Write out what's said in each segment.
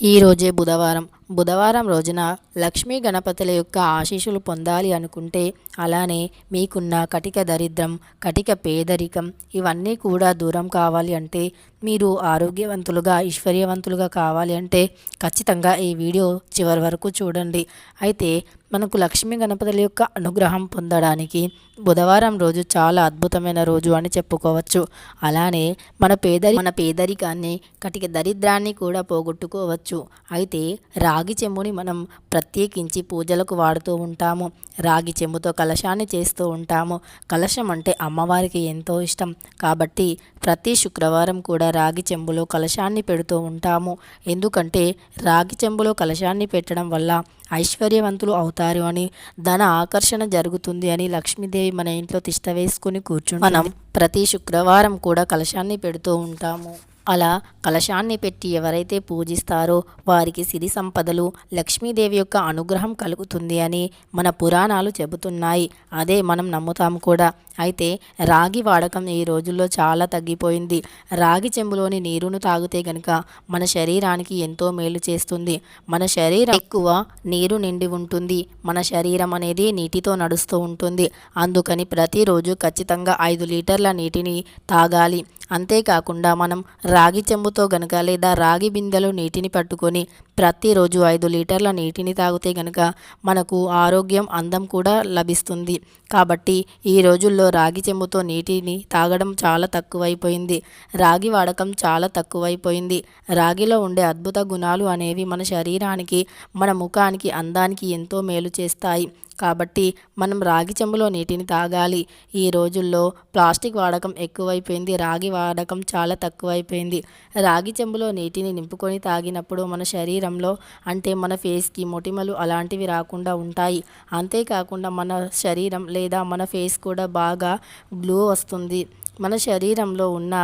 ఈరోజే బుధవారం. బుధవారం రోజున లక్ష్మీ గణపతుల యొక్క ఆశీస్సులు పొందాలి అనుకుంటే అలానే మీకున్న కటిక దరిద్రం కటిక పేదరికం ఇవన్నీ కూడా దూరం కావాలి అంటే మీరు ఆరోగ్యవంతులుగా ఐశ్వర్యవంతులుగా కావాలి అంటే ఖచ్చితంగా ఈ వీడియో చివరి వరకు చూడండి. అయితే మనకు లక్ష్మీ గణపతుల యొక్క అనుగ్రహం పొందడానికి బుధవారం రోజు చాలా అద్భుతమైన రోజు అని చెప్పుకోవచ్చు. అలానే మన పేదరి మన పేదరికాన్ని కటిక దరిద్రాన్ని కూడా పోగొట్టుకోవచ్చు. అయితే రాగి చెంబుని మనం ప్రత్యేకించి పూజలకు వాడుతూ ఉంటాము. రాగి చెంబుతో కలశాన్ని చేస్తూ ఉంటాము. కలశం అంటే అమ్మవారికి ఎంతో ఇష్టం. కాబట్టి ప్రతి శుక్రవారం కూడా రాగి చెంబులో కలశాన్ని పెడుతూ ఉంటాము. ఎందుకంటే రాగి చెంబులో కలశాన్ని పెట్టడం వల్ల ఐశ్వర్యవంతులు అవుతారు. అని ధన ఆకర్షణ జరుగుతుంది అని లక్ష్మీదేవి మన ఇంట్లో తిష్ట వేసుకుని కూర్చుని మనం ప్రతి శుక్రవారం కూడా కలశాన్ని పెడుతూ ఉంటాము. అలా కలశాన్ని పెట్టి ఎవరైతే పూజిస్తారో వారికి సిరి సంపదలు లక్ష్మీదేవి యొక్క అనుగ్రహం కలుగుతుంది అని మన పురాణాలు చెబుతున్నాయి. అదే మనం నమ్ముతాం కూడా. అయితే రాగి వాడకం ఈ రోజుల్లో చాలా తగ్గిపోయింది. రాగి చెంబులోని నీరును తాగితే గనుక మన శరీరానికి ఎంతో మేలు చేస్తుంది. మన శరీరం ఎక్కువ నీరు నిండి ఉంటుంది. మన శరీరం అనేది నీటితో నడుస్తూ ఉంటుంది. అందుకని ప్రతిరోజు ఖచ్చితంగా ఐదు లీటర్ల నీటిని తాగాలి. అంతేకాకుండా మనం రాగి చెంబుతో గనుక లేదా రాగి బిందెలో నీటిని పట్టుకొని ప్రతిరోజు ఐదు లీటర్ల నీటిని తాగితే గనుక మనకు ఆరోగ్యం అందం కూడా లభిస్తుంది. కాబట్టి ఈ రోజుల్లో రాగి చెంబుతో నీటిని తాగడం చాలా తక్కువైపోయింది. రాగి వాడకం చాలా తక్కువైపోయింది. రాగిలో ఉండే అద్భుత గుణాలు అనేవి మన శరీరానికి మన ముఖానికి అందానికి ఎంతో మేలు చేస్తాయి. కాబట్టి మనం రాగి చెంబులో నీటిని తాగాలి. ఈ రోజుల్లో ప్లాస్టిక్ వాడకం ఎక్కువైపోయింది. రాగి వాడకం చాలా తక్కువైపోయింది. రాగి చెంబులో నీటిని నింపుకొని తాగినప్పుడు మన శరీరం శరీరంలో అంటే మన ఫేస్కి మొటిమలు అలాంటివి రాకుండా ఉంటాయి. అంతేకాకుండా మన శరీరం లేదా మన ఫేస్ కూడా బాగా గ్లో వస్తుంది. మన శరీరంలో ఉన్న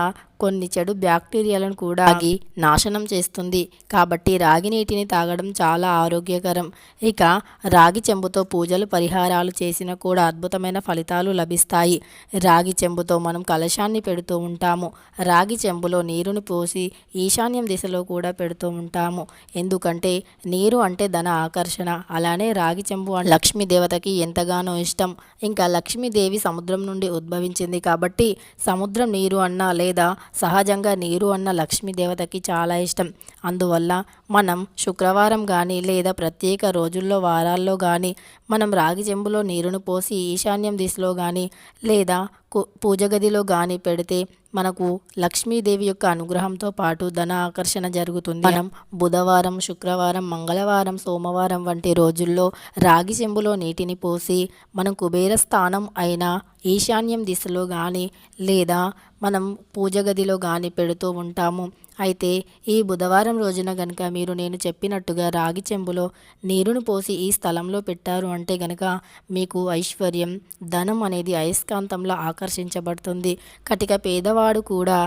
కొన్ని చెడు బ్యాక్టీరియాలను కూడా ఆగి నాశనం చేస్తుంది. కాబట్టి రాగి నీటిని తాగడం చాలా ఆరోగ్యకరం. ఇక రాగి చెంబుతో పూజలు పరిహారాలు చేసిన కూడా అద్భుతమైన ఫలితాలు లభిస్తాయి. రాగి చెంబుతో మనం కలశాన్ని పెడుతూ ఉంటాము. రాగి చెంబులో నీరును పోసి ఈశాన్యం దిశలో కూడా పెడుతూ ఉంటాము. ఎందుకంటే నీరు అంటే ధన ఆకర్షణ. అలానే రాగి చెంబు లక్ష్మీ దేవతకి ఎంతగానో ఇష్టం. ఇంకా లక్ష్మీదేవి సముద్రం నుండి ఉద్భవించింది కాబట్టి సముద్రం నీరు అన్నా లేదా సహజంగా నీరు అన్న లక్ష్మీదేవతకి చాలా ఇష్టం. అందువల్ల మనం శుక్రవారం కానీ లేదా ప్రత్యేక రోజుల్లో వారాల్లో కానీ మనం రాగి చెంబులో నీరును పోసి ఈశాన్యం దిశలో కానీ లేదా పూజ గదిలో కానీ పెడితే మనకు లక్ష్మీదేవి యొక్క అనుగ్రహంతో పాటు ధన ఆకర్షణ జరుగుతుంది. మనం బుధవారం శుక్రవారం మంగళవారం సోమవారం వంటి రోజుల్లో రాగి చెంబులో నీటిని పోసి మనం కుబేర స్థానం అయిన ఈశాన్యం దిశలో కానీ లేదా మనం పూజ గదిలో కానీ పెడుతూ ఉంటాము. అయితే ఈ బుధవారం రోజున గనక మీరు నేను చెప్పినట్టుగా రాగి చెంబులో నీరును పోసి ఈ స్థలంలో పెట్టారు అంటే గనక మీకు ఐశ్వర్యం ధనం అనేది అయస్కాంతంలో ఆకర్షించబడుతుంది. కటిక పేదవాడు కూడా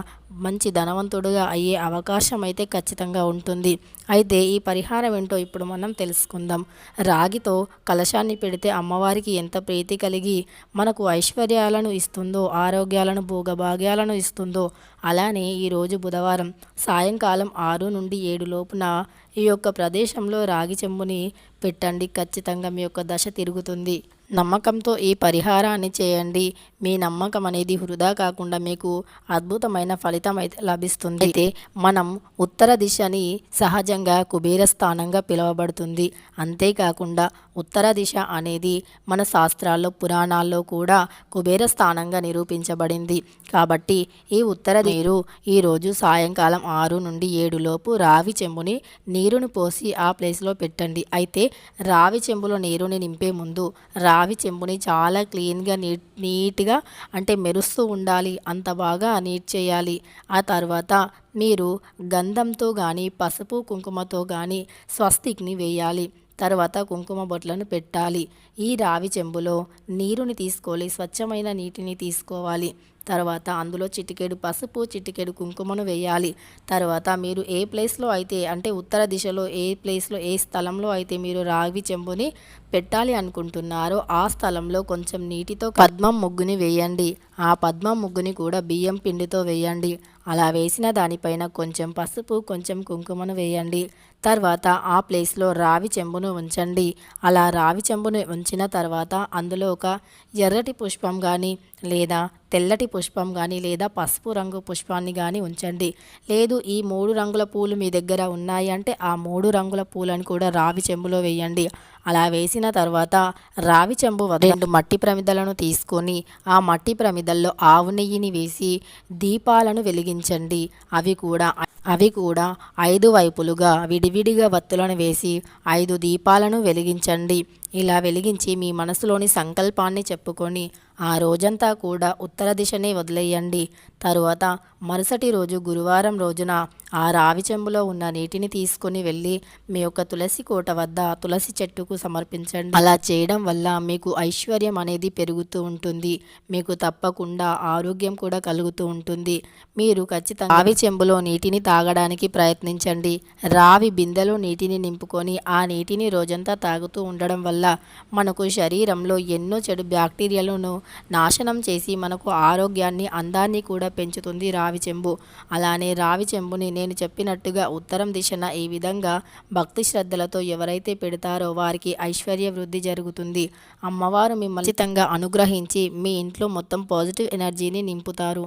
మంచి ధనవంతుడుగా అయ్యే అవకాశం అయితే ఖచ్చితంగా ఉంటుంది. అయితే ఈ పరిహారం ఏంటో ఇప్పుడు మనం తెలుసుకుందాం. రాగితో కలశాన్ని పెడితే అమ్మవారికి ఎంత ప్రీతి కలిగి మనకు ఐశ్వర్యాలను ఇస్తుందో ఆరోగ్యాలను భోగభాగ్యాలను ఇస్తుందో అలానే ఈరోజు బుధవారం సాయంకాలం ఆరు నుండి ఏడు లోపున ఈ యొక్క ప్రదేశంలో రాగి చెంబుని పెట్టండి. ఖచ్చితంగా మీ యొక్క దశ తిరుగుతుంది. నమ్మకంతో ఈ పరిహారాన్ని చేయండి. మీ నమ్మకం అనేది వృధా కాకుండా మీకు అద్భుతమైన ఫలితం అయితే లభిస్తుంది. అయితే మనం ఉత్తర దిశని సహజంగా కుబేర స్థానంగా పిలువబడుతుంది. అంతేకాకుండా ఉత్తర దిశ అనేది మన శాస్త్రాల్లో పురాణాల్లో కూడా కుబేర స్థానంగా నిరూపించబడింది. కాబట్టి ఈ ఉత్తర నీరు ఈరోజు సాయంకాలం ఆరు నుండి ఏడులోపు రావి చెంబుని నీరును పోసి ఆ ప్లేస్లో పెట్టండి. అయితే రావి చెంబులో నీరుని నింపే ముందు రావి చెంబుని చాలా క్లీన్గా నీట్ నీట్గా అంటే మెరుస్తూ ఉండాలి. అంత బాగా నీట్ చేయాలి. ఆ తర్వాత మీరు గంధంతో కానీ పసుపు కుంకుమతో కానీ స్వస్తిక్ని వేయాలి. తర్వాత కుంకుమ బొట్లను పెట్టాలి. ఈ రావి చెంబులో నీరుని తీసుకోవాలి స్వచ్ఛమైన నీటిని తీసుకోవాలి. తర్వాత అందులో చిటికెడు పసుపు చిటికెడు కుంకుమను వేయాలి. తర్వాత మీరు ఏ ప్లేస్లో అయితే అంటే ఉత్తర దిశలో ఏ ప్లేస్లో ఏ స్థలంలో అయితే మీరు రావి చెంబుని పెట్టాలి అనుకుంటున్నారో ఆ స్థలంలో కొంచెం నీటితో పద్మం ముగ్గుని వేయండి. ఆ పద్మం ముగ్గుని కూడా బియ్యం పిండితో వేయండి. అలా వేసిన దానిపైన కొంచెం పసుపు కొంచెం కుంకుమను వేయండి. తర్వాత ఆ ప్లేస్లో రావి చెంబును ఉంచండి. అలా రావి చెంబును ఉంచిన తర్వాత అందులో ఒక ఎర్రటి పుష్పం కానీ లేదా తెల్లటి పుష్పం కానీ లేదా పసుపు రంగు పుష్పాన్ని కానీ ఉంచండి. లేదు ఈ మూడు రంగుల పూలు మీ దగ్గర ఉన్నాయి అంటే ఆ మూడు రంగుల పూలను కూడా రావి చెంబులో వేయండి. అలా వేసిన తర్వాత రావి చెంబు రెండు మట్టి ప్రమిదలను తీసుకొని ఆ మట్టి ప్రమిదల్లో ఆవు నెయ్యిని వేసి దీపాలను వెలిగించండి. అవి కూడా అవి కూడా ఐదు వైపులుగా విడివిడిగా వత్తులను వేసి ఐదు దీపాలను వెలిగించండి. ఇలా వెలిగించి మీ మనసులోని సంకల్పాన్ని చెప్పుకొని ఆ రోజంతా కూడా ఉత్తర దిశనే వదిలేయండి. తరువాత మరుసటి రోజు గురువారం రోజున ఆ రావి చెంబులో ఉన్న నీటిని తీసుకొని వెళ్ళి మీ యొక్క తులసి కోట వద్ద తులసి చెట్టుకు సమర్పించండి. అలా చేయడం వల్ల మీకు ఐశ్వర్యం అనేది పెరుగుతూ ఉంటుంది. మీకు తప్పకుండా ఆరోగ్యం కూడా కలుగుతూ ఉంటుంది. మీరు ఖచ్చితంగా రావి చెంబులో నీటిని తాగడానికి ప్రయత్నించండి. రావి బిందెలో నీటిని నింపుకొని ఆ నీటిని రోజంతా తాగుతూ ఉండడం వల్ల వల్ల మనకు శరీరంలో ఎన్నో చెడు బ్యాక్టీరియాలను నాశనం చేసి మనకు ఆరోగ్యాన్ని అందాన్ని కూడా పెంచుతుంది రావి చెంబు. అలానే రావి చెంబుని నేను చెప్పినట్టుగా ఉత్తరం దిశన ఈ విధంగా భక్తి శ్రద్ధలతో ఎవరైతే పెడతారో వారికి ఐశ్వర్య వృద్ధి జరుగుతుంది. అమ్మవారు మిమ్మల్ని ఖచ్చితంగా అనుగ్రహించి మీ ఇంట్లో మొత్తం పాజిటివ్ ఎనర్జీని నింపుతారు.